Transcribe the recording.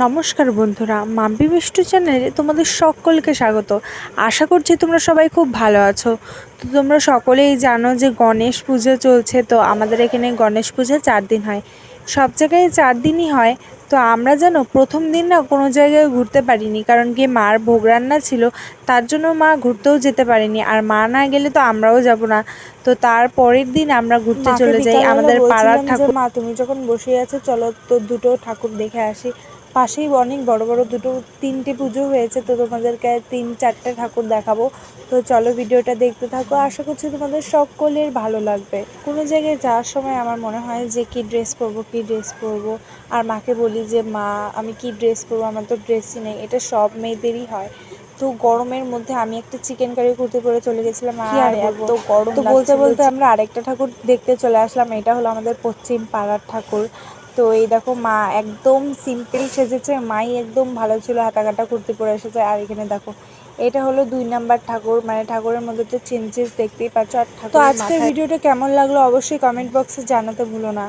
নমস্কার বন্ধুরা মাম্পি মিষ্টু চ্যানেলে তোমাদের সকলকে স্বাগত। আশা করছি তোমরা সবাই খুব ভালো আছো। তো তোমরা সকলেই জানো যে গণেশ পুজো চলছে তো আমাদের এখানে গণেশ পুজো চার দিন হয়। সব জায়গায় চার দিনই হয় তো আমরা যেন প্রথম দিন না কোনো জায়গায় ঘুরতে পারিনি কারণ কি মার ভোগ রান্না ছিল তার জন্য মা ঘুরতেও যেতে পারিনি আর মা না গেলে তো আমরাও যাব না। তো তার পরের দিন আমরা ঘুরতে চলে যাই আমাদের পাড়ার ঠাকুর। মা তুমি যখন বসে আছো চলো তো দুটো ঠাকুর দেখে আসি। পাশেই অনেক বড় বড় দুটো তিনটে পুজো হয়েছে তো তোমাদেরকে তিন চারটে ঠাকুর দেখাবো। তো চলো ভিডিওটা দেখতে থাকো। আশা করছি তোমাদের সকলের ভালো লাগবে। কোনো জায়গায় যাওয়ার সময় আমার মনে হয় যে কি ড্রেস পরবো কি ড্রেস পরবো। আর মাকে বলি যে মা আমি কি ড্রেস পরবো? আমার তো ড্রেসই নেই। এটা সব মেয়েদেরই হয়। তো গরমের মধ্যে আমি একটা চিকেন কারি কুর্তি পরে চলে গেছিলাম। আর এত গরম তো বলতে বলতে আমরা আরেকটা ঠাকুর দেখতে চলে আসলাম। এটা হলো আমাদের পশ্চিম পাড়ার ঠাকুর। তো এই দেখো মা একদম সিম্পল সেজেছে মাই একদম ভালো ছিল হাতা কাটা কুর্তি পরে এসেছে। আর এখানে দেখো এটা হলো দুই নাম্বার ঠাকুর মানে ঠাকুরের মধ্যে তো চেঞ্জেস দেখতেই পাচ্ছ। আর ঠাকুর তো আজকের ভিডিওটা কেমন লাগল অবশ্যই কমেন্ট বক্সে জানাতে ভুলো না।